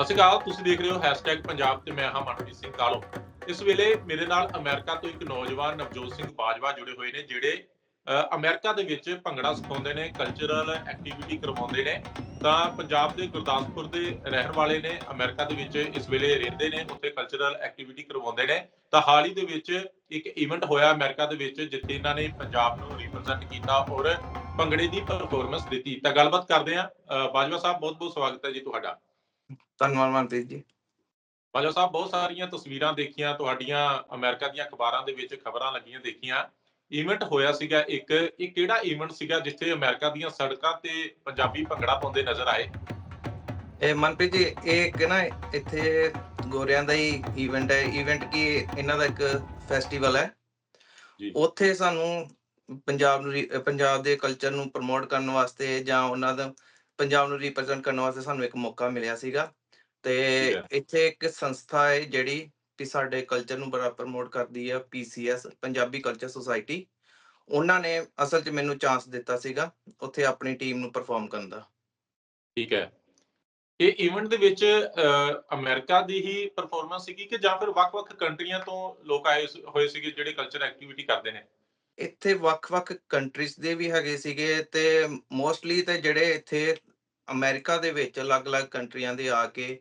ਸਤਿ ਸ਼੍ਰੀ ਅਕਾਲ ਤੁਸੀਂ ਦੇਖ ਰਹੇ ਹੋ #ਪੰਜਾਬ ਤੇ ਮੈਂ ਹਾਂ ਮਨਪ੍ਰੀਤ ਸਿੰਘ ਕਾਲੋ। ਇਸ ਵੇਲੇ ਮੇਰੇ ਨਾਲ ਅਮਰੀਕਾ ਤੋਂ ਇੱਕ ਨੌਜਵਾਨ ਨਵਜੋਤ ਸਿੰਘ ਬਾਜਵਾ ਜੁੜੇ ਹੋਏ ਨੇ ਜਿਹੜੇ ਅ, ਅਮਰੀਕਾ ਦੇ ਵਿੱਚ ਭੰਗੜਾ ਸਿਖਾਉਂਦੇ ਨੇ ਕਲਚਰਲ ਐਕਟੀਵਿਟੀ ਕਰਵਾਉਂਦੇ ਨੇ। ਤਾਂ ਪੰਜਾਬ ਦੇ ਗੁਰਦਾਸਪੁਰ ਦੇ ਰਹਿਣ ਵਾਲੇ ਨੇ ਅਮਰੀਕਾ ਦੇ ਵਿੱਚ ਇਸ ਵੇਲੇ ਰਹਿੰਦੇ ਨੇ ਉੱਥੇ ਕਲਚਰਲ ਐਕਟੀਵਿਟੀ ਕਰਵਾਉਂਦੇ ਨੇ। ਤਾਂ ਹਾਲ ਹੀ ਦੇ ਵਿੱਚ ਇੱਕ ਇਵੈਂਟ ਹੋਇਆ ਅਮਰੀਕਾ ਦੇ ਵਿੱਚ ਜਿੱਥੇ ਇਹਨਾਂ ਨੇ ਪੰਜਾਬ ਨੂੰ ਰਿਪਰੈਜ਼ੈਂਟ ਕੀਤਾ ਔਰ ਭੰਗੜੇ ਦੀ ਪਰਫਾਰਮੈਂਸ ਦਿੱਤੀ। ਤਾਂ ਗੱਲਬਾਤ ਕਰਦੇ ਹਾਂ। ਬਾਜਵਾ ਸਾਹਿਬ ਬਹੁਤ ਬਹੁਤ ਸਵਾਗਤ ਹੈ ਜੀ ਤੁਹਾਡਾ। ਧੰਨਵਾਦ ਮਨਪ੍ਰੀਤ ਜੀ। ਬਾਜਵਾ ਸਾਹਿਬ ਬਹੁਤ ਸਾਰੀਆਂ ਤਸਵੀਰਾਂ ਦੇਖੀਆਂ ਤੁਹਾਡੀਆਂ ਅਮਰੀਕਾ ਦੀਆਂ ਅਖਬਾਰਾਂ ਦੇ ਵਿੱਚ ਖਬਰਾਂ ਲੱਗੀਆਂ ਦੇਖੀਆਂ। ਇਵੈਂਟ ਹੋਇਆ ਸੀਗਾ ਇੱਕ ਇਹ ਕਿਹੜਾ ਇਵੈਂਟ ਸੀਗਾ ਜਿੱਥੇ ਅਮਰੀਕਾ ਦੀਆਂ ਸੜਕਾਂ ਤੇ ਪੰਜਾਬੀ ਭੰਗੜਾ ਪਾਉਂਦੇ ਨਜ਼ਰ ਆਏ? ਇਹ ਮਨਪ੍ਰੀਤ ਜੀ ਇਹ ਇੱਕ ਨਾ ਇੱਥੇ ਗੋਰਿਆਂ ਦਾ ਹੀ ਇਵੈਂਟ ਹੈ। ਇਵੈਂਟ ਕੀ ਇਹਨਾਂ ਦਾ ਇੱਕ ਫੈਸਟੀਵਲ ਹੈ। ਉੱਥੇ ਸਾਨੂੰ ਪੰਜਾਬ ਨੂੰ ਪੰਜਾਬ ਦੇ ਕਲਚਰ ਨੂੰ ਪ੍ਰਮੋਟ ਕਰਨ ਵਾਸਤੇ ਜਾਂ ਉਹਨਾਂ ਦਾ ਪੰਜਾਬ ਨੂੰ ਰਿਪਰੈਜ਼ੈਂਟ ਕਰਨ ਵਾਸਤੇ ਸਾਨੂੰ ਇੱਕ ਮੌਕਾ ਮਿਲਿਆ ਸੀਗਾ। ਤੇ। ਇੱਥੇ ਇੱਕ ਸੰਸਥਾ ਹੈ ਜਿਹੜੀ ਕਿ ਸਾਡੇ ਕਲਚਰ ਨੂੰ ਬੜਾ ਪ੍ਰਮੋਟ ਕਰਦੀ ਹੈ ਪੀਸੀਐਸ ਪੰਜਾਬੀ ਕਲਚਰ ਸੁਸਾਇਟੀ ਉਹਨਾਂ ਨੇ ਅਸਲ 'ਚ ਮੈਨੂੰ ਚਾਂਸ ਦਿੱਤਾ ਸੀਗਾ ਉੱਥੇ ਆਪਣੀ ਟੀਮ ਨੂੰ ਪਰਫਾਰਮ ਕਰਨ ਦਾ। ਠੀਕ ਹੈ। ਇਹ ਇਵੈਂਟ ਦੇ ਵਿੱਚ ਅਮਰੀਕਾ ਦੀ ਹੀ ਪਰਫਾਰਮੈਂਸ ਸੀਗੀ ਕਿ ਜਾਂ ਫਿਰ ਵੱਖ-ਵੱਖ ਕੰਟਰੀਆਂ ਤੋਂ ਲੋਕ ਆਏ ਹੋਏ ਸੀਗੇ ਜਿਹੜੇ ਕਲਚਰ ਐਕਟੀਵਿਟੀ ਕਰਦੇ ਨੇ? ਇੱਥੇ ਵੱਖ-ਵੱਖ ਕੰਟਰੀਜ਼ ਦੇ ਵੀ ਹੈਗੇ ਸੀਗੇ ਤੇ ਮੋਸਟਲੀ ਤੇ ਜਿਹੜੇ ਇੱਥੇ ਅਮਰੀਕਾ ਦੇ ਵਿੱਚ ਅਲੱਗ-ਅਲੱਗ ਕੰਟਰੀਆਂ ਦੇ ਆ ਕੇ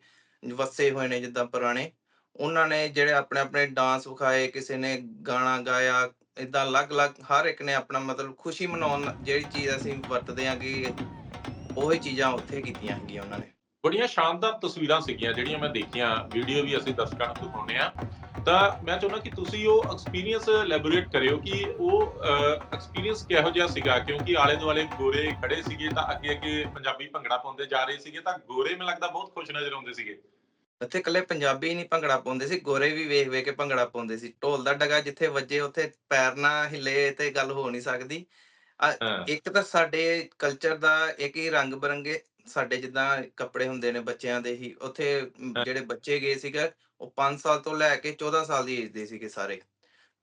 ਵਸੇ ਹੋਏ ਨੇ ਜਿੱਦਾਂ ਪੁਰਾਣੇ। ਉਹਨਾਂ ਨੇ ਜਿਹੜੇ ਆਪਣੇ ਆਪਣੇ ਡਾਂਸ ਵਿਖਾਏ, ਕਿਸੇ ਨੇ ਗਾਣਾ ਗਾਇਆ ਇਦਾਂ ਅਲੱਗ-ਅਲੱਗ ਹਰ ਇੱਕ ਨੇ ਆਪਣਾ ਮਤਲਬ ਖੁਸ਼ੀ ਮਨਾਉਣ ਜਿਹੜੀ ਚੀਜ਼ ਅਸੀਂ ਵਰਤਦੇ ਹਾਂ ਕਿ ਉਹੀ ਚੀਜ਼ਾਂ ਉੱਥੇ ਕੀਤੀਆਂ ਹੈਗੀਆਂ ਉਹਨਾਂ ਨੇ। ਬੜੀਆਂ ਸ਼ਾਨਦਾਰ ਤਸਵੀਰਾਂ ਸੀਗੀਆਂ ਜਿਹੜੀਆਂ ਮੈਂ ਦੇਖੀਆਂ। ਵੀਡੀਓ ਵੀ ਅਸੀਂ ਦਰਸ਼ਕਾਂ ਨੂੰ ਦਿਖਾਉਂਦੇ ਆ ਤਾਂ ਮੈਂ ਚਾਹੁੰਦਾ ਕਿ ਤੁਸੀਂ ਉਹ ਐਕਸਪੀਰੀਅੰਸ ਲੈਬੋਰੇਟ ਕਰਿਓ ਕਿ ਉਹ ਐਕਸਪੀਰੀਅੰਸ ਕਿਹੋ ਜਿਹਾ ਸੀਗਾ? ਕਿਉਂਕਿ ਆਲੇ ਦੁਆਲੇ ਗੋਰੇ ਖੜੇ ਸੀਗੇ ਤਾਂ ਅੱਗੇ ਅੱਗੇ ਪੰਜਾਬੀ ਭੰਗੜਾ ਪਾਉਂਦੇ ਜਾ ਰਹੇ ਸੀਗੇ ਤਾਂ ਗੋਰੇ ਮੈਨੂੰ ਲੱਗਦਾ ਬਹੁਤ ਖੁਸ਼ ਨਜ਼ਰ ਆਉਂਦੇ ਸੀਗੇ। ਇੱਥੇ ਇਕੱਲੇ ਪੰਜਾਬੀ ਨਹੀਂ ਭੰਗੜਾ ਪਾਉਂਦੇ ਸੀ ਗੋਰੇ ਵੀ ਵੇਖ ਵੇਖ ਕੇ ਭੰਗੜਾ ਪਾਉਂਦੇ ਸੀ। ਢੋਲ ਦਾ ਡਗਾ ਜਿੱਥੇ ਵੱਜੇ ਉੱਥੇ ਪੈਰ ਨਾ ਹਿੱਲੇ ਤੇ ਗੱਲ ਹੋ ਨਹੀਂ ਸਕਦੀ। ਇੱਕ ਤਾਂ ਸਾਡੇ ਕਲਚਰ ਦਾ ਇੱਕ ਹੀ ਰੰਗ ਬਰੰਗੇ ਸਾਡੇ ਜਿੱਦਾਂ ਕੱਪੜੇ ਹੁੰਦੇ ਨੇ ਬੱਚਿਆਂ ਦੇ ਹੀ ਉੱਥੇ। ਜਿਹੜੇ ਬੱਚੇ ਗਏ ਸੀਗੇ ਉਹ 5 ਸਾਲ ਤੋਂ ਲੈ ਕੇ 14 ਸਾਲ ਦੀ ਏਜ ਦੇ ਸੀਗੇ ਸਾਰੇ।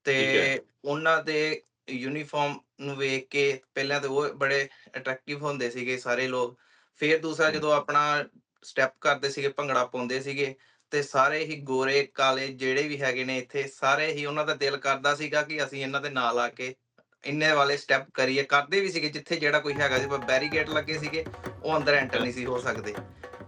ਤੇ ਉਹਨਾਂ ਦੇ ਯੂਨੀਫਾਰਮ ਨੂੰ ਵੇਖ ਕੇ ਪਹਿਲਾਂ ਤਾਂ ਉਹ ਬੜੇ ਅਟਰੈਕਟਿਵ ਹੁੰਦੇ ਸੀਗੇ ਸਾਰੇ ਲੋਕ ਫਿਰ ਦੂਸਰਾ। ਜਦੋਂ ਆਪਣਾ ਸਟੈਪ ਕਰਦੇ ਸੀਗੇ ਭੰਗੜਾ ਪਾਉਂਦੇ ਸੀਗੇ ਤੇ ਸਾਰੇ ਹੀ ਗੋਰੇ ਕਾਲੇ ਜਿਹੜੇ ਵੀ ਹੈਗੇ ਨੇ ਇੱਥੇ ਸਾਰੇ ਹੀ ਉਹਨਾਂ ਦਾ ਦਿਲ ਕਰਦਾ ਸੀਗਾ ਕਿ ਅਸੀਂ ਇਹਨਾਂ ਦੇ ਨਾਲ ਆ ਕੇ ਇੰਨੇ ਵਾਲੇ ਸਟੈਪ ਕਰੀਏ ਕਰਦੇ ਵੀ ਸੀਗੇ ਜਿੱਥੇ ਜਿਹੜਾ ਕੋਈ ਹੈਗਾ ਸੀ ਪਰ ਬੈਰੀਕੇਡ ਲੱਗੇ ਸੀਗੇ ਉਹ ਅੰਦਰ ਐਂਟਰ ਨਹੀਂ ਸੀ ਹੋ ਸਕਦੇ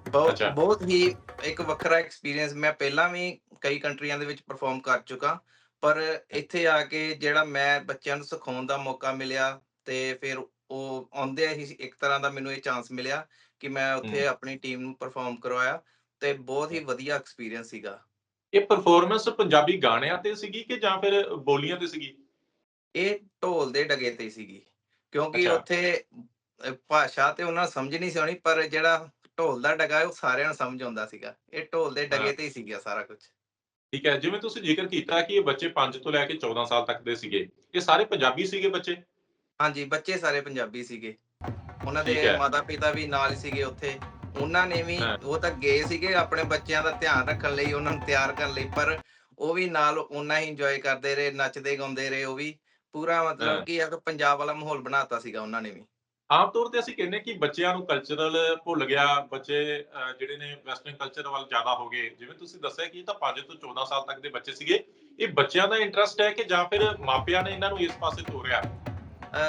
ਬਹੁਤ ਅੱਛਾ। ਬਹੁਤ ਹੀ ਇੱਕ ਵੱਖਰਾ ਐਕਸਪੀਰੀਅੰਸ ਮੈਂ ਪਹਿਲਾਂ ਵੀ ਕਈ ਕੰਟਰੀਆਂ ਦੇ ਵਿੱਚ ਪਰਫਾਰਮ ਕਰ ਚੁੱਕਾ ਪਰ ਇੱਥੇ ਆ ਕੇ ਜਿਹੜਾ ਮੈਂ ਬੱਚਿਆਂ ਨੂੰ ਸਿਖਾਉਣ ਦਾ ਮੌਕਾ ਮਿਲਿਆ ਤੇ ਫਿਰ ਉਹ ਆਉਂਦੇ ਹੀ ਇੱਕ ਤਰ੍ਹਾਂ ਦਾ ਮੈਨੂੰ ਇਹ ਚਾਂਸ ਮਿਲਿਆ ਕਿ ਮੈਂ ਉੱਥੇ। ਆਪਣੀ ਟੀਮ ਨੂੰ ਪਰਫਾਰਮ ਕਰਵਾਇਆ ਤੇ ਬਹੁਤ ਹੀ ਵਧੀਆ ਐਕਸਪੀਰੀਅੰਸ ਸੀਗਾ ਇਹ ਪਰਫਾਰਮੈਂਸ ਪੰਜਾਬੀ ਗਾਣਿਆਂ ਤੇ ਸੀਗੀ ਕਿ ਜਾਂ ਫਿਰ ਬੋਲੀਆਂ ਤੇ ਸੀਗੀ ਇਹ ਢੋਲ ਦੇ ਡਗੇ ਤੇ ਸੀਗੀ ਕਿਉਂਕਿ ਅੱਛਾ। ਉੱਥੇ ਅਹ, ਭਾਸ਼ਾ ਤੇ ਉਹਨਾਂ ਨੂੰ ਸਮਝ ਨਹੀਂ ਸੀ ਆਉਣੀ ਪਰ ਜਿਹੜਾ ਢੋਲ ਦਾ ਡਗਾ ਉਹ ਸਾਰਿਆਂ ਨੂੰ ਸਮਝ ਆਉਂਦਾ ਸੀਗਾ ਇਹ ਢੋਲ ਦੇ ਡਗੇ। ਤੇ ਹੀ ਸੀਗਾ ਸਾਰਾ ਕੁਝ ਠੀਕ ਹੈ ਜਿਵੇਂ ਤੁਸੀਂ ਜ਼ਿਕਰ ਕੀਤਾ ਕਿ ਇਹ ਬੱਚੇ 5 ਤੋਂ ਲੈ ਕੇ 14 ਸਾਲ ਤੱਕ ਦੇ ਸੀਗੇ ਇਹ ਸਾਰੇ ਪੰਜਾਬੀ ਸੀਗੇ ਬੱਚੇ ਹਾਂਜੀ ਬੱਚੇ ਸਾਰੇ ਪੰਜਾਬੀ ਸੀਗੇ ਉਹਨਾਂ ਦੇ। ਮਾਤਾ ਪਿਤਾ ਵੀ ਨਾਲ ਹੀ ਸੀਗੇ ਉੱਥੇ ਉਹਨਾਂ ਨੇ ਵੀ। ਉਹ ਤਾਂ ਗਏ ਸੀਗੇ ਆਪਣੇ ਬੱਚਿਆਂ ਦਾ ਧਿਆਨ ਰੱਖਣ ਲਈ ਉਹਨਾਂ ਨੂੰ ਤਿਆਰ ਕਰਨ ਲਈ ਪਰ ਉਹ ਵੀ ਨਾਲ ਉਹਨਾਂ ਹੀ ਇੰਜੋਏ ਕਰਦੇ ਰਹੇ ਨੱਚਦੇ ਗਾਉਂਦੇ ਰਹੇ ਉਹ ਵੀ ਪੂਰਾ। ਮਤਲਬ ਕਿ ਇੱਕ ਪੰਜਾਬ ਵਾਲਾ ਮਾਹੌਲ ਬਣਾਤਾ ਸੀਗਾ ਉਹਨਾਂ ਨੇ ਵੀ ਆਮ ਤੌਰ ਤੇ ਅਸੀਂ ਕਹਿੰਦੇ ਕਿ ਬੱਚਿਆਂ ਨੂੰ ਕਲਚਰਲ ਭੁੱਲ ਗਿਆ ਬੱਚੇ ਜਿਹੜੇ ਨੇ ਵੈਸਟਰਨ ਕਲਚਰ ਵੱਲ ਜ਼ਿਆਦਾ ਹੋ ਗਏ। ਜਿਵੇਂ ਤੁਸੀਂ ਦੱਸਿਆ ਕਿ ਇਹ ਤਾਂ 5 ਤੋਂ 14 ਸਾਲ ਤੱਕ ਦੇ ਬੱਚੇ ਸੀਗੇ। ਇਹ ਬੱਚਿਆਂ ਦਾ ਇੰਟਰਸਟ ਹੈ ਕਿ ਜਾਂ ਫਿਰ ਮਾਪਿਆਂ ਨੇ ਇਹਨਾਂ ਨੂੰ ਇਸ ਪਾਸੇ ਤੋਰਿਆ?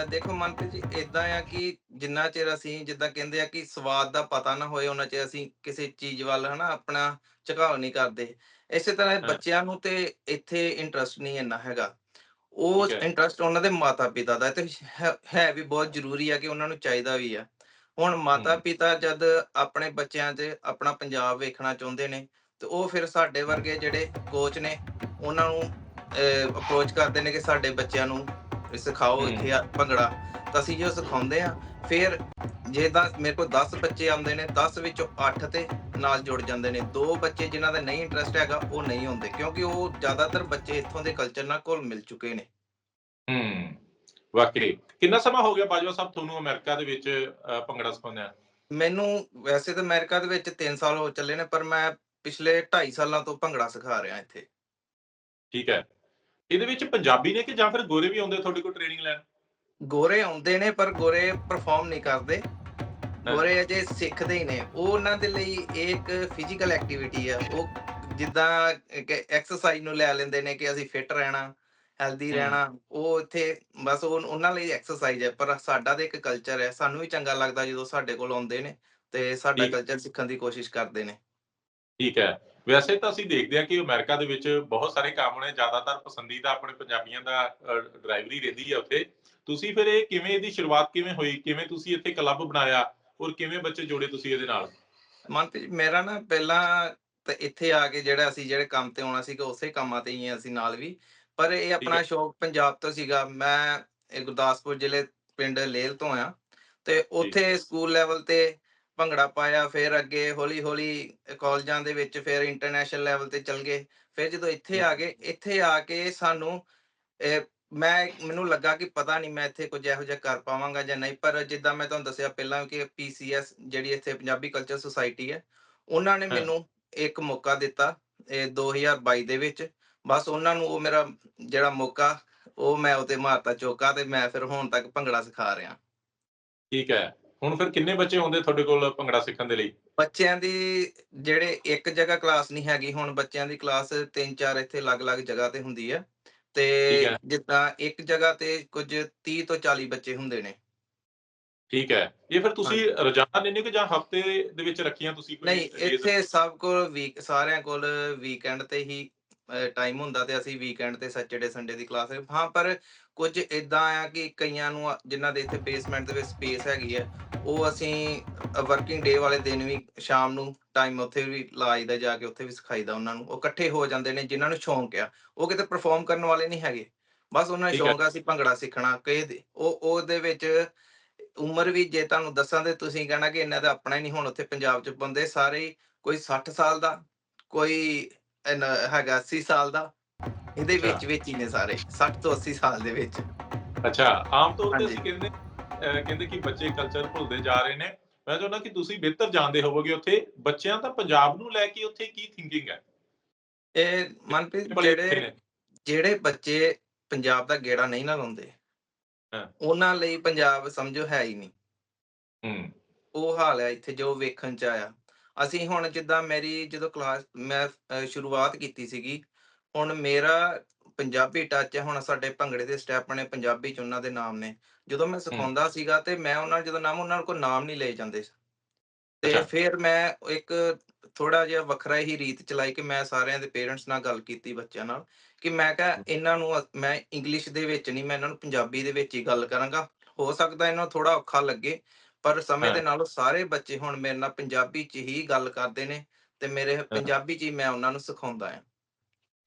ਦੇਖੋ ਮਨਪ੍ਰੀਤ ਜੀ ਇਦਾਂ ਆ ਕਿ ਜਿੰਨਾ ਚਿਰ ਅਸੀਂ ਜਿੱਦਾਂ ਕਹਿੰਦੇ ਆ ਕਿ ਸਵਾਦ ਦਾ ਪਤਾ ਨਾ ਹੋਏ ਉਹਨਾਂ ਚਿਰ ਅਸੀਂ ਕਿਸੇ ਚੀਜ਼ ਵੱਲ ਹਨਾ ਆਪਣਾ ਝੁਕਾਅ ਨਹੀਂ ਕਰਦੇ। ਇਸੇ ਤਰ੍ਹਾਂ। ਬੱਚਿਆਂ ਨੂੰ ਤੇ ਇੱਥੇ ਇੰਟਰਸਟ ਨਹੀਂ ਇੰਨਾ ਹੈਗਾ। ਉਹ ਠੀਕ ਹੈ। ਇੰਟਰਸਟ ਉਹਨਾਂ ਦੇ ਮਾਤਾ ਪਿਤਾ ਦਾ ਤੇ ਹੈ- ਹੈ ਵੀ ਬਹੁਤ ਜ਼ਰੂਰੀ ਆ ਕਿ ਉਹਨਾਂ ਨੂੰ ਚਾਹੀਦਾ ਵੀ ਆ ਹੁਣ ਮਾਤਾ ਹਮ। ਪਿਤਾ ਜਦ ਆਪਣੇ ਬੱਚਿਆਂ 'ਚ ਆਪਣਾ ਪੰਜਾਬ ਵੇਖਣਾ ਚਾਹੁੰਦੇ ਨੇ ਤੇ ਉਹ ਫਿਰ ਸਾਡੇ ਵਰਗੇ ਜਿਹੜੇ ਕੋਚ ਨੇ ਉਹਨਾਂ ਨੂੰ ਅਪਰੋਚ ਕਰਦੇ ਨੇ ਕਿ ਸਾਡੇ ਬੱਚਿਆਂ ਨੂੰ ਸਿਖਾਓ ਹਮ। ਇੱਥੇ ਆ ਭੰਗੜਾ ਤਾਂ ਅਸੀਂ ਜੋ ਸਿਖਾਉਂਦੇ ਆ ਫਿਰ ਜੇ ਤਾਂ ਮੇਰੇ ਕੋਲ 10 ਬੱਚੇ ਆਉਂਦੇ ਨੇ 10 ਵਿੱਚੋਂ 8 ਤੇ ਨਾਲ ਜੁੜ ਜਾਂਦੇ ਨੇ। ਦੋ ਬੱਚੇ ਜਿਨ੍ਹਾਂ ਦਾ ਨਹੀਂ ਇੰਟਰਸਟ ਹੈਗਾ ਉਹ ਨਹੀਂ ਹੁੰਦੇ ਕਿਉਂਕਿ ਉਹ ਜ਼ਿਆਦਾਤਰ ਬੱਚੇ ਇੱਥੋਂ ਦੇ ਕਲਚਰ ਨਾਲ ਘੁਲ ਮਿਲ ਚੁੱਕੇ ਨੇ। ਹੂੰ ਵਾਕਈ। ਕਿੰਨਾ ਸਮਾਂ ਹੋ ਗਿਆ ਬਾਜਵਾ ਸਾਹਿਬ ਤੁਹਾਨੂੰ ਅਮਰੀਕਾ ਦੇ ਵਿੱਚ ਭੰਗੜਾ ਸਿਖਾਉਂਦਿਆਂ? ਮੈਨੂੰ ਵੈਸੇ ਤਾਂ ਅਮਰੀਕਾ ਦੇ ਵਿੱਚ 3 ਸਾਲ ਹੋ ਚੱਲੇ ਨੇ ਪਰ ਮੈਂ ਪਿਛਲੇ 2.5 ਸਾਲਾਂ ਤੋਂ ਭੰਗੜਾ ਸਿਖਾ ਰਿਹਾ ਇੱਥੇ। ਠੀਕ ਹੈ। ਇਹਦੇ ਵਿੱਚ ਪੰਜਾਬੀ ਨੇ ਕਿ ਜਾਂ ਫਿਰ ਗੋਰੇ ਵੀ ਆਉਂਦੇ ਤੁਹਾਡੇ ਕੋਲ ਟ੍ਰੇਨਿੰਗ ਲੈਣ? ਗੋਰੇ ਆਉਂਦੇ ਨੇ ਪਰ ਗੋਰੇ ਪਰਫਾਰਮ ਨਹੀਂ ਕਰਦੇ। ਇਹ ਅਜੇ ਸਿੱਖਦੇ ਹੀ ਨੇ। ਉਹ ਉਹਨਾਂ ਦੇ ਲਈ ਇੱਕ ਫਿਜ਼ੀਕਲ ਐਕਟੀਵਿਟੀ ਆ। ਉਹ ਜਿੱਦਾਂ ਐਕਸਰਸਾਈਜ਼ ਨੂੰ ਲੈ ਲੈਂਦੇ ਨੇ ਕਿ ਅਸੀਂ ਫਿਟ ਰਹਿਣਾ ਹੈਲਦੀ। ਰਹਿਣਾ। ਉਹ ਇੱਥੇ ਬਸ ਉਹ ਉਹਨਾਂ ਲਈ ਐਕਸਰਸਾਈਜ਼ ਹੈ ਪਰ ਸਾਡਾ ਤਾਂ ਇੱਕ ਕਲਚਰ ਹੈ ਸਾਨੂੰ ਵੀ ਚੰਗਾ ਲੱਗਦਾ ਜਦੋਂ ਸਾਡੇ ਕੋਲ ਆਉਂਦੇ ਨੇ ਤੇ ਸਾਡਾ। ਕਲਚਰ ਸਿੱਖਣ ਦੀ ਕੋਸ਼ਿਸ਼ ਕਰਦੇ ਨੇ। ਠੀਕ ਹੈ। ਵੈਸੇ ਤਾਂ ਅਸੀਂ ਦੇਖਦੇ ਹਾਂ ਕਿ ਅਮਰੀਕਾ ਦੇ ਵਿੱਚ ਬਹੁਤ ਸਾਰੇ ਕੰਮ ਨੇ। ਜ਼ਿਆਦਾਤਰ ਪਸੰਦੀਦਾ ਆਪਣੇ ਪੰਜਾਬੀਆਂ ਦਾ ਡਰਾਈਵਰੀ ਰਹਿੰਦੀ ਹੈ ਉੱਥੇ। ਤੁਸੀਂ ਫਿਰ ਇਹ ਕਿਵੇਂ ਇਹਦੀ ਸ਼ੁਰੂਆਤ ਕਿਵੇਂ ਹੋਈ? ਕਿਵੇਂ ਤੁਸੀਂ ਇੱਥੇ ਕਲੱਬ ਬਣਾਇਆ? ਔਰ ਕਿਵੇਂ ਬੱਚੇ ਜੋੜੇ ਤੁਸੀਂ ਇਹਦੇ ਨਾਲ? ਮਨਪ੍ਰੀਤ ਮੇਰਾ ਨਾ ਪਹਿਲਾਂ ਤਾਂ ਇੱਥੇ ਆ ਕੇ ਜਿਹੜਾ ਅਸੀਂ ਜਿਹੜੇ ਕੰਮ ਤੇ ਆਉਣਾ ਸੀਗਾ ਉਸੇ ਕੰਮਾਂ ਤੇ ਹੀ ਅਸੀਂ ਨਾਲ ਵੀ। ਪਰ ਇਹ ਆਪਣਾ। ਸ਼ੌਕ ਪੰਜਾਬ ਤੋਂ ਸੀਗਾ। ਮੈਂ ਗੁਰਦਾਸਪੁਰ ਜ਼ਿਲ੍ਹੇ ਪਿੰਡ ਲੇਲ ਤੋਂ ਆ ਤੇ ਉੱਥੇ ਸਕੂਲ ਲੈਵਲ ਤੇ ਭੰਗੜਾ ਪਾਇਆ ਫਿਰ ਅੱਗੇ ਹੌਲੀ ਹੌਲੀ ਕਾਲਜਾਂ ਦੇ ਵਿੱਚ ਫਿਰ ਇੰਟਰਨੈਸ਼ਨਲ ਲੈਵਲ ਤੇ ਚਲ ਗਏ। ਫਿਰ ਜਦੋਂ ਇੱਥੇ ਆ ਗਏ ਇੱਥੇ ਆ ਕੇ ਸਾਨੂੰ ਮੈਂ ਮੈਨੂੰ ਲੱਗਾ ਕਿ ਪਤਾ ਨਹੀਂ ਮੈਂ ਇੱਥੇ ਕੁਝ ਇਹੋ ਜਿਹਾ ਕਰ ਪਾਵਾਂਗਾ ਜਾਂ ਨਹੀਂ ਪਰ ਜਿੱਦਾਂ ਮੈਂ ਤੁਹਾਨੂੰ ਦੱਸਿਆ ਪਹਿਲਾਂ ਕਿ ਪੀਸੀਐਸ ਜਿਹੜੀ ਇੱਥੇ ਪੰਜਾਬੀ ਕਲਚਰ ਸੁਸਾਇਟੀ ਹੈ ਉਹਨਾਂ ਨੇ। ਮੈਨੂੰ ਇੱਕ ਮੌਕਾ ਦਿੱਤਾ ਇਹ 2022 ਦੇ ਵਿੱਚ। ਬਸ ਉਹਨਾਂ ਨੂੰ ਉਹ ਮੇਰਾ ਜਿਹੜਾ ਮੌਕਾ ਉਹ ਮੈਂ ਉਤੇ ਮਾਰਤਾ ਚੋਕਾ ਤੇ ਮੈਂ ਫਿਰ ਹੁਣ ਤੱਕ ਭੰਗੜਾ ਸਿਖਾ ਰਿਹਾ। ਠੀਕ ਹੈ। ਹੁਣ ਫਿਰ ਕਿੰਨੇ ਬੱਚੇ ਆਉਂਦੇ ਤੁਹਾਡੇ ਕੋਲ ਭੰਗੜਾ ਸਿੱਖਣ ਦੇ ਲਈ? ਬੱਚਿਆਂ ਦੀ ਜਿਹੜੇ ਇੱਕ ਜਗ੍ਹਾ ਕਲਾਸ ਨਹੀਂ ਹੈਗੀ ਹੁਣ ਬੱਚਿਆਂ ਦੀ ਕਲਾਸ ਤਿੰਨ ਚਾਰ ਇੱਥੇ ਅਲੱਗ-ਅਲੱਗ ਜਗ੍ਹਾ ਤੇ ਹੁੰਦੀ ਹੈ। ਤੇ ਠੀਕ ਹੈ। ਜਿੱਦਾਂ ਇੱਕ ਜਗ੍ਹਾ ਤੇ ਕੁਝ 30 ਤੋਂ 40 ਬੱਚੇ ਹੁੰਦੇ ਨੇ ਠੀਕ ਹੈ ਇਹ ਫਿਰ ਤੁਸੀਂ ਰੋਜ਼ਾਨਾ ਲੈਂਦੇ ਹੋ ਕਿ ਜਾਂ ਹਫ਼ਤੇ ਦੇ ਵਿੱਚ ਰੱਖੀਆਂ ਤੁਸੀਂ ਕੋਈ ਨਹੀਂ days? ਇੱਥੇ ਸਭ ਕੋਲ ਵੀਕ ਸਾਰਿਆਂ ਕੋਲ ਵੀਕਐਂਡ ਤੇ ਹੀ ਟਾਈਮ ਹੁੰਦਾ ਤੇ ਅਸੀਂ ਵੀਕਐਂਡ ਤੇ ਸੈਚਰਡੇ ਸੰਡੇ ਦੀ ਕਲਾਸ ਹਾਂ ਪਰ ਕੁਝ ਇਦਾਂ ਆ ਕਿ ਕਈਆਂ ਨੂੰ ਜਿਨ੍ਹਾਂ ਦੇ ਇੱਥੇ ਬੇਸਮੈਂਟ ਦੇ ਵਿੱਚ ਸਪੇਸ ਹੈਗੀ ਹੈ ਉਹ ਅਸੀਂ ਵਰਕਿੰਗ ਡੇ ਵਾਲੇ ਦਿਨ ਵੀ ਸ਼ਾਮ ਨੂੰ ਟਾਈਮ ਉੱਥੇ ਵੀ ਲਾਈਦਾ ਜਾ ਕੇ ਉੱਥੇ ਵੀ ਸਿਖਾਈਦਾ ਉਹਨਾਂ ਨੂੰ ਉਹ ਇਕੱਠੇ ਹੋ ਜਾਂਦੇ ਨੇ ਜਿਨ੍ਹਾਂ ਨੂੰ ਸ਼ੌਂਕ ਆ ਉਹ ਕਿਤੇ ਪਰਫਾਰਮ ਕਰਨ ਵਾਲੇ ਨਹੀਂ ਹੈਗੇ ਬਸ ਉਹਨਾਂ ਨੂੰ। ਸ਼ੌਂਕ ਆ ਅਸੀਂ ਭੰਗੜਾ ਸਿੱਖਣਾ ਦੇ- ਉਹ ਉਹਦੇ ਵਿੱਚ ਉਮਰ ਵੀ ਜੇ ਤੁਹਾਨੂੰ ਦੱਸਾਂ ਤੇ ਤੁਸੀਂ ਕਹਿਣਾ ਕਿ ਇਹਨਾਂ ਦਾ ਆਪਣਾ ਹੀ ਨਹੀਂ ਹੁਣ ਉੱਥੇ ਪੰਜਾਬ 'ਚ ਬੰਦੇ ਸਾਰੇ ਕੋਈ 60 ਸਾਲ ਦਾ ਕੋਈ ਹੈਗਾ 80 ਸਾਲ ਦਾ ਇਹਦੇ। ਵਿੱਚ ਵਿੱਚ ਹੀ ਨੇ ਸਾਰੇ 60 ਤੋਂ 80 ਸਾਲ ਦੇ ਵਿੱਚ ਅੱਛਾ ਆਮ ਤੌਰ ਤੇ। ਅਸੀਂ ਕਹਿੰਦੇ ਕਹਿੰਦੇ ਕਿ ਬੱਚੇ ਕਲਚਰ ਭੁੱਲਦੇ ਜਾ ਰਹੇ ਨੇ ਮੈਂ ਚਾਹੁੰਦਾ ਕਿ ਤੁਸੀਂ ਬਿਹਤਰ ਜਾਣਦੇ ਹੋਵੋਗੇ ਉੱਥੇ। ਬੱਚਿਆਂ ਦਾ ਪੰਜਾਬ ਨੂੰ ਲੈ ਕੇ ਉੱਥੇ ਕੀ ਥਿੰਕਿੰਗ ਹੈ? ਇਹ ਮਨਪ੍ਰੀਤ ਜਿਹੜੇ। ਜਿਹੜੇ ਬੱਚੇ ਪੰਜਾਬ ਦਾ ਗੇੜਾ ਨਹੀਂ ਨਾ ਲਾਉਂਦੇ ਹਾਂ। ਉਹਨਾਂ ਲਈ ਪੰਜਾਬ ਸਮਝੋ ਹੈ ਹੀ ਨਹੀਂ। ਹੂੰ। ਉਹ ਹਾਲ ਹੈ ਇੱਥੇ ਜੋ ਵੇਖਣ ਚ ਆਇਆ। ਅਸੀਂ ਹੁਣ ਜਿੱਦਾਂ ਮੇਰੀ ਜਦੋਂ ਕਲਾਸ ਮੈਂ ਸ਼ੁਰੂਆਤ ਕੀਤੀ ਸੀਗੀ ਹੁਣ ਮੇਰਾ ਪੰਜਾਬੀ ਟੱਚ ਹੈ ਹੁਣ ਸਾਡੇ ਭੰਗੜੇ ਦੇ ਸਟੈਪ ਨੇ ਪੰਜਾਬੀ ਚ ਉਹਨਾਂ ਦੇ ਨਾਮ ਨੇ ਜਦੋਂ ਮੈਂ ਸਿਖਾਉਂਦਾ ਸੀਗਾ ਤੇ ਮੈਂ ਉਹਨਾਂ ਜਦੋਂ ਨਾਮ ਉਹਨਾਂ ਕੋਲ ਨਾਮ ਨਹੀਂ ਲਏ ਜਾਂਦੇ। ਤੇ। ਫਿਰ ਮੈਂ ਇੱਕ ਥੋੜਾ ਜਿਹਾ ਵੱਖਰਾ ਹੀ ਰੀਤ ਚਲਾਈ ਕਿ ਮੈਂ ਸਾਰਿਆਂ ਦੇ ਪੇਰੈਂਟਸ ਨਾਲ ਗੱਲ ਕੀਤੀ ਬੱਚਿਆਂ ਨਾਲ ਕਿ ਮੈਂ ਕਿਹਾ ਇਹਨਾਂ ਨੂੰ ਮੈਂ ਇੰਗਲਿਸ਼ ਦੇ ਵਿੱਚ ਨਹੀਂ ਮੈਂ ਇਹਨਾਂ ਨੂੰ ਪੰਜਾਬੀ ਦੇ ਵਿੱਚ ਹੀ ਗੱਲ ਕਰਾਂਗਾ ਹੋ ਸਕਦਾ ਇਹਨਾਂ ਨੂੰ ਥੋੜਾ ਔਖਾ ਲੱਗੇ ਪਰ ਸਮੇਂ ਦੇ। ਨਾਲ ਸਾਰੇ ਬੱਚੇ ਹੁਣ ਮੇਰੇ ਨਾਲ ਪੰਜਾਬੀ ਚ ਹੀ ਗੱਲ ਕਰਦੇ ਨੇ ਤੇ ਮੇਰੇ ਪੰਜਾਬੀ ਚ ਹੀ ਮੈਂ ਉਹਨਾਂ ਨੂੰ ਸਿਖਾਉਂਦਾ ਹਾਂ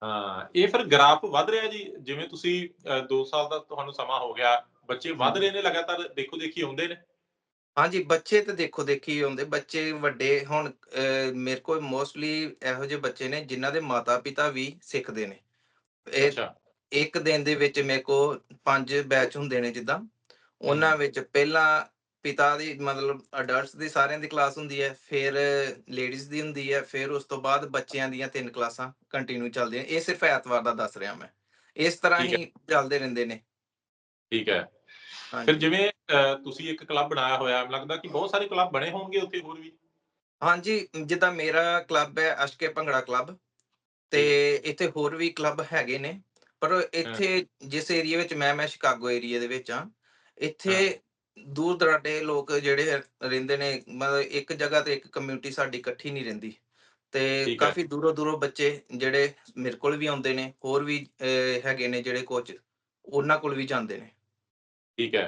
ਹਾਂ ਇਹ ਫਿਰ ਗ੍ਰਾਫ ਵੱਧ ਰਿਹਾ ਜੀ ਜਿਵੇਂ ਤੁਸੀਂ 2 ਸਾਲ ਦਾ ਤੁਹਾਨੂੰ ਸਮਾਂ ਹੋ ਗਿਆ ਬੱਚੇ ਵੱਧ। ਰਹੇ ਨੇ ਲਗਾਤਾਰ ਦੇਖੋ ਦੇਖੀ ਆਉਂਦੇ ਨੇ ਹਾਂਜੀ ਬੱਚੇ ਤੇ ਦੇਖੋ ਦੇਖੀ ਹੁੰਦੇ ਬੱਚੇ ਵੱਡੇ ਹੁਣ ਮੇਰੇ ਕੋਲ ਮੋਸਟਲੀ ਇਹੋ ਜਿਹੇ ਬੱਚੇ ਨੇ ਜਿਨ੍ਹਾਂ ਦੇ ਮਾਤਾ ਪਿਤਾ ਵੀ ਸਿੱਖਦੇ ਨੇ ਇਹ ਇੱਕ ਦਿਨ ਦੇ ਵਿੱਚ ਮੇਰੇ ਕੋਲ ਪੰਜ ਬੈਚ ਹੁੰਦੇ ਨੇ ਜਿੱਦਾਂ ਉਹਨਾਂ। ਵਿੱਚ ਪਹਿਲਾਂ ਪਿਤਾ ਦੀ ਮਤਲਬ ਅਡਲਟਸ ਦੀ ਸਾਰਿਆਂ ਦੀ ਕਲਾਸ ਹੁੰਦੀ ਹੈ ਫਿਰ ਲੇਡੀਜ਼ ਦੀ ਹੁੰਦੀ ਹੈ ਫਿਰ ਉਸ ਤੋਂ ਬਾਅਦ ਬੱਚਿਆਂ ਦੀਆਂ ਤਿੰਨ ਕਲਾਸਾਂ ਕੰਟੀਨਿਊ ਚੱਲਦੀਆਂ। ਇਹ ਸਿਰਫ ਐਤਵਾਰ ਦਾ ਦੱਸ ਰਿਹਾ ਮੈਂ। ਇਸ ਤਰ੍ਹਾਂ ਹੈ। ਚੱਲਦੇ ਰਹਿੰਦੇ ਨੇ। ਠੀਕ ਹੈ। ਫਿਰ ਜਿਵੇਂ ਤੁਸੀਂ ਇੱਕ ਕਲੱਬ ਬਣਾਇਆ ਹੋਇਆ ਮੈਨੂੰ ਲੱਗਦਾ ਕਿ ਬਹੁਤ ਸਾਰੇ ਕਲੱਬ ਬਣੇ ਹੋਣਗੇ ਉੱਥੇ ਹੋਰ ਵੀ। ਹਾਂਜੀ ਜਿੱਦਾਂ ਮੇਰਾ ਕਲੱਬ ਹੈ ਅਸ਼ਕੇ ਭੰਗੜਾ ਕਲੱਬ ਤੇ ਇੱਥੇ ਹੋਰ ਵੀ ਕਲੱਬ ਹੈਗੇ ਨੇ। ਪਰ ਇੱਥੇ ਜਿਸ ਏਰੀਆ ਵਿੱਚ ਮੈਂ ਮੈਂ ਸ਼ਿਕਾਗੋ ਏਰੀਆ ਦੇ ਵਿੱਚ ਆ ਇੱਥੇ ਦੂਰ ਦਰਾਡੇ ਲੋਕ ਜਿਹੜੇ ਰਹਿੰਦੇ ਨੇ ਮਤਲਬ ਇੱਕ ਜਗ੍ਹਾ ਤੇ ਇੱਕ ਕਮਿਊਨਿਟੀ ਸਾਡੀ ਇਕੱਠੀ ਨਹੀਂ ਰਹਿੰਦੀ। ਤੇ। ਕਾਫੀ ਦੂਰੋਂ ਦੂਰੋਂ ਬੱਚੇ ਜਿਹੜੇ ਮੇਰੇ ਕੋਲ ਵੀ ਆਉਂਦੇ ਨੇ ਹੋਰ ਵੀ ਹੈਗੇ ਨੇ ਜਿਹੜੇ ਕੋਚ ਉਹਨਾਂ ਕੋਲ ਵੀ ਜਾਂਦੇ ਨੇ। ਠੀਕ ਹੈ।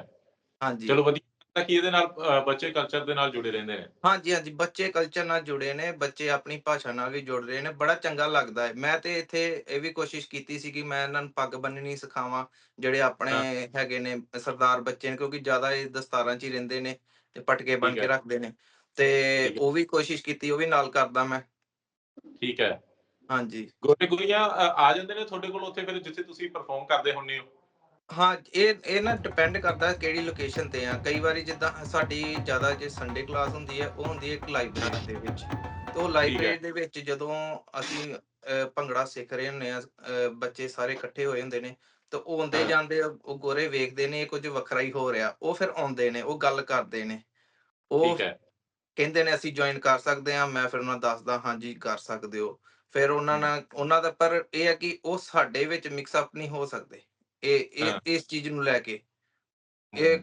ਹਾਂਜੀ। ਚਲੋ ਵਧੀਆ। ਤਾਂ ਕਿ ਇਹਦੇ ਨਾਲ ਬੱਚੇ ਕਲਚਰ ਦੇ ਨਾਲ ਜੁੜੇ ਰਹਿੰਦੇ ਨੇ। ਹਾਂਜੀ ਹਾਂਜੀ ਬੱਚੇ ਕਲਚਰ ਨਾਲ ਜੁੜੇ ਨੇ ਬੱਚੇ ਆਪਣੀ ਭਾਸ਼ਾ ਨਾਲ ਵੀ ਜੁੜ ਰਹੇ ਨੇ ਬੜਾ ਚੰਗਾ ਲੱਗਦਾ ਹੈ। ਮੈਂ ਤੇ ਇੱਥੇ ਇਹ ਵੀ ਕੋਸ਼ਿਸ਼ ਕੀਤੀ ਸੀ ਕਿ ਮੈਂ ਇਹਨਾਂ ਨੂੰ ਪੱਗ ਬੰਨਣੀ ਸਿਖਾਵਾਂ ਜਿਹੜੇ ਆਪਣੇ ਹੈਗੇ ਨੇ ਸਰਦਾਰ ਬੱਚੇ ਨੇ ਕਿਉਂਕਿ ਜ਼ਿਆਦਾ ਇਹ ਦਸਤਾਰਾਂ 'ਚ ਹੀ ਰਹਿੰਦੇ ਨੇ ਤੇ ਪਟਕੇ ਠੀਕ ਕੇ। ਰੱਖਦੇ ਨੇ। ਤੇ। ਉਹ ਵੀ ਕੋਸ਼ਿਸ਼ ਕੀਤੀ ਉਹ ਵੀ ਨਾਲ ਕਰਦਾ ਮੈਂ। ਠੀਕ ਹੈ। ਹਾਂਜੀ। ਗੋਰੇ ਗੁਰੀਆਂ ਆ ਜਾਂਦੇ ਨੇ ਤੁਹਾਡੇ ਕੋਲ ਉੱਥੇ ਫਿਰ ਜਿੱਥੇ ਤੁਸੀਂ ਪਰਫਾਰਮ ਕਰਦੇ ਹੁੰਦੇ ਹੋ? ਹਾਂ ਇਹ ਇਹ ਨਾ ਡਿਪੈਂਡ ਕਰਦਾ ਕਿਹੜੀ ਲੋਕੇਸ਼ਨ ਤੇ ਆ। ਕਈ ਵਾਰੀ ਜਿੱਦਾਂ ਸਾਡੀ ਜ਼ਿਆਦਾ ਜੇ ਸੰਡੇ ਕਲਾਸ ਹੁੰਦੀ ਹੈ ਉਹ ਹੁੰਦੀ ਹੈ ਇੱਕ ਲਾਇਬ੍ਰੇਰੀ ਦੇ ਵਿੱਚ। ਤੇ ਉਹ ਲਾਇਬ੍ਰੇਰੀ ਦੇ ਵਿੱਚ ਜਦੋਂ ਅਸੀਂ ਭੰਗੜਾ ਸਿੱਖ ਰਹੇ ਹੁੰਦੇ ਆ ਬੱਚੇ ਸਾਰੇ ਇਕੱਠੇ ਹੋਏ ਹੁੰਦੇ ਨੇ ਤੇ ਉਹ ਆਉਂਦੇ। ਜਾਂਦੇ ਉਹ ਗੋਰੇ ਵੇਖਦੇ ਨੇ ਕੁਝ ਵੱਖਰਾ ਹੀ ਹੋ ਰਿਹਾ। ਉਹ ਫਿਰ ਆਉਂਦੇ ਨੇ ਉਹ ਗੱਲ ਕਰਦੇ ਨੇ। ਉਹ ਕਹਿੰਦੇ ਨੇ ਅਸੀਂ ਜੁਆਇਨ ਕਰ ਸਕਦੇ ਹਾਂ। ਮੈਂ ਫਿਰ ਉਹਨਾਂ ਨੂੰ ਦੱਸਦਾ ਹਾਂਜੀ ਕਰ ਸਕਦੇ ਹੋ। ਫਿਰ ਉਹਨਾਂ ਨਾਲ ਉਹਨਾਂ ਦਾ ਪਰ ਇਹ ਹੈ ਕਿ ਉਹ ਸਾਡੇ ਵਿੱਚ ਮਿਕਸ ਅਪ ਨਹੀਂ ਹੋ ਸਕਦੇ। ਇਹ। ਇਸ ਚੀਜ਼ ਨੂੰ ਲੈ ਕੇ ਇਹ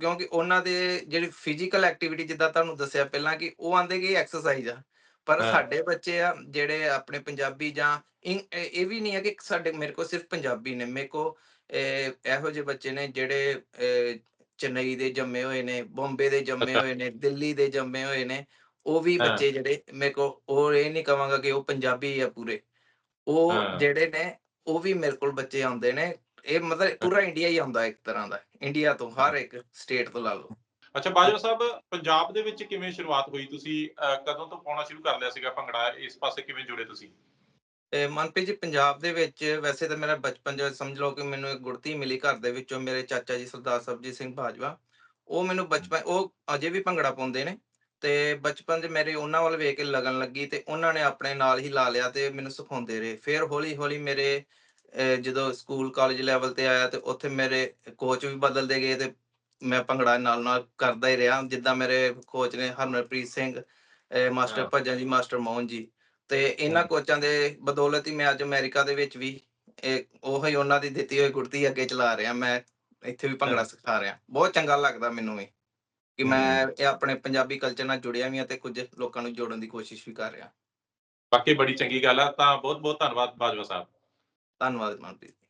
ਕਿਉਂਕਿ ਉਹਨਾਂ ਦੇ ਜਿਹੜੀ ਫਿਜ਼ੀਕਲ ਐਕਟੀਵਿਟੀ ਜਿੱਦਾਂ ਤੁਹਾਨੂੰ ਦੱਸਿਆ ਪਹਿਲਾਂ ਕਿ ਉਹ ਆਂਦੇ ਕਿ ਐਕਸਰਸਾਈਜ਼ ਆ ਪਰ। ਸਾਡੇ ਬੱਚੇ ਆ ਜਿਹੜੇ ਆਪਣੇ ਪੰਜਾਬੀ ਜਾਂ ਇਹ ਵੀ ਨਹੀਂ ਹੈ ਕਿ ਸਾਡੇ ਮੇਰੇ ਕੋਲ ਸਿਰਫ ਪੰਜਾਬੀ ਨੇ ਮੇਰੇ ਕੋ ਇਹੋ ਜਿਹੇ ਬੱਚੇ ਨੇ ਜਿਹੜੇ ਚੇਨਈ ਦੇ ਜੰਮੇ ਹੋਏ ਨੇ ਬੰਬੇ ਦੇ ਜੰਮੇ। ਹੋਏ ਨੇ ਦਿੱਲੀ ਦੇ ਜੰਮੇ ਹੋਏ ਨੇ ਉਹ ਵੀ। ਬੱਚੇ ਜਿਹੜੇ ਮੇਰੇ ਕੋ ਉਹ ਇਹ ਨਹੀਂ ਕਵਾਂਗਾ ਕਿ ਉਹ ਪੰਜਾਬੀ ਆ ਪੂਰੇ ਉਹ। ਜਿਹੜੇ ਨੇ ਉਹ ਵੀ ਮੇਰੇ ਕੋਲ ਬੱਚੇ ਆਉਂਦੇ ਨੇ ਇਹ ਮਤਲਬ ਪੂਰਾ ਇੰਡੀਆ ਹੀ ਆਉਂਦਾ ਇੱਕ ਤਰ੍ਹਾਂ ਦਾ ਇੰਡੀਆ ਤੋਂ ਹਰ ਇੱਕ ਸਟੇਟ ਤੋਂ ਲਾ ਲਓ। ਅੱਛਾ ਬਾਜਵਾ ਸਾਹਿਬ ਪੰਜਾਬ ਦੇ ਵਿੱਚ ਕਿਵੇਂ ਸ਼ੁਰੂਆਤ ਹੋਈ? ਤੁਸੀਂ ਕਦੋਂ ਤੋਂ ਪਾਉਣਾ ਸ਼ੁਰੂ ਕਰ ਲਿਆ ਸੀਗਾ ਭੰਗੜਾ? ਇਸ ਪਾਸੇ ਕਿਵੇਂ ਜੁੜੇ ਤੁਸੀਂ? ਤੇ ਮਨਪ੍ਰੀਤ ਜੀ ਪੰਜਾਬ ਦੇ ਵਿੱਚ ਵੈਸੇ ਤਾਂ ਮੇਰਾ ਬਚਪਨ ਜੋ ਸਮਝ ਲਓ ਕਿ ਮੈਨੂੰ ਇੱਕ ਗੁੜਤੀ ਮਿਲੀ ਘਰ ਦੇ ਵਿੱਚੋਂ ਮੇਰੇ ਚਾਚਾ ਜੀ ਸਰਦਾਰ ਸਰਬਜੀਤ ਸਿੰਘ ਬਾਜਵਾ। ਉਹ ਮੈਨੂੰ ਬਚਪਨ ਉਹ ਅਜੇ ਵੀ ਭੰਗੜਾ ਪਾਉਂਦੇ ਨੇ ਤੇ ਬਚਪਨ 'ਚ ਮੇਰੇ ਉਹਨਾਂ ਵੱਲ ਵੇਖ ਕੇ ਲੱਗਣ ਲੱਗੀ ਤੇ ਉਹਨਾਂ ਨੇ ਆਪਣੇ ਨਾਲ ਹੀ ਲਾ ਲਿਆ ਤੇ ਮੈਨੂੰ ਸਿਖਾਉਂਦੇ ਰਹੇ। ਫਿਰ ਹੌਲੀ ਹੌਲੀ ਮੇਰੇ ਜਦੋਂ ਸਕੂਲ ਕਾਲਜ ਲੈਵਲ ਤੇ ਆਇਆ ਤੇ ਉੱਥੇ ਮੇਰੇ ਕੋਚ ਵੀ ਬਦਲਦੇ ਗਏ ਤੇ ਮੈਂ ਭੰਗੜਾ ਨਾਲ ਨਾਲ ਕਰਦਾ ਹੀ ਰਿਹਾ ਜਿੱਦਾਂ ਮੇਰੇ ਕੋਚ ਨੇ ਹਰਮਨਪ੍ਰੀਤ ਸਿੰਘ ਮਾਸਟਰ ਹਾਂ। ਭਜਨ ਜੀ ਮਾਸਟਰ ਮੋਹਨ ਜੀ ਤੇ ਇਹਨਾਂ। ਕੋਚਾਂ ਦੇ ਬਦੌਲਤ ਹੀ ਮੈਂ ਅੱਜ ਅਮਰੀਕਾ ਦੇ ਵਿੱਚ ਵੀ ਇਹ ਉਹੀ ਉਹਨਾਂ ਦੀ ਦਿੱਤੀ ਹੋਈ ਗੁੜਤੀ ਅੱਗੇ ਚਲਾ ਰਿਹਾ ਮੈਂ ਇੱਥੇ ਵੀ ਭੰਗੜਾ ਹਾਂ। ਸਿਖਾ ਰਿਹਾ ਬਹੁਤ ਚੰਗਾ ਲੱਗਦਾ ਮੈਨੂੰ ਵੀ ਕਿ ਮੈਂ ਇਹ ਆਪਣੇ ਪੰਜਾਬੀ ਕਲਚਰ ਨਾਲ ਜੁੜਿਆ ਵੀ ਹਾਂ ਤੇ ਕੁਝ ਲੋਕਾਂ ਨੂੰ ਜੋੜਨ ਦੀ ਕੋਸ਼ਿਸ਼ ਵੀ ਕਰ ਰਿਹਾ ਬਾਕੀ ਬੜੀ ਚੰਗੀ ਗੱਲ ਆ ਤਾਂ ਬਹੁਤ ਬਹੁਤ ਧੰਨਵਾਦ ਬਾਜਵਾ ਸਾਹਿਬ ਧੰਨਵਾਦ ਮਨਪ੍ਰੀਤ।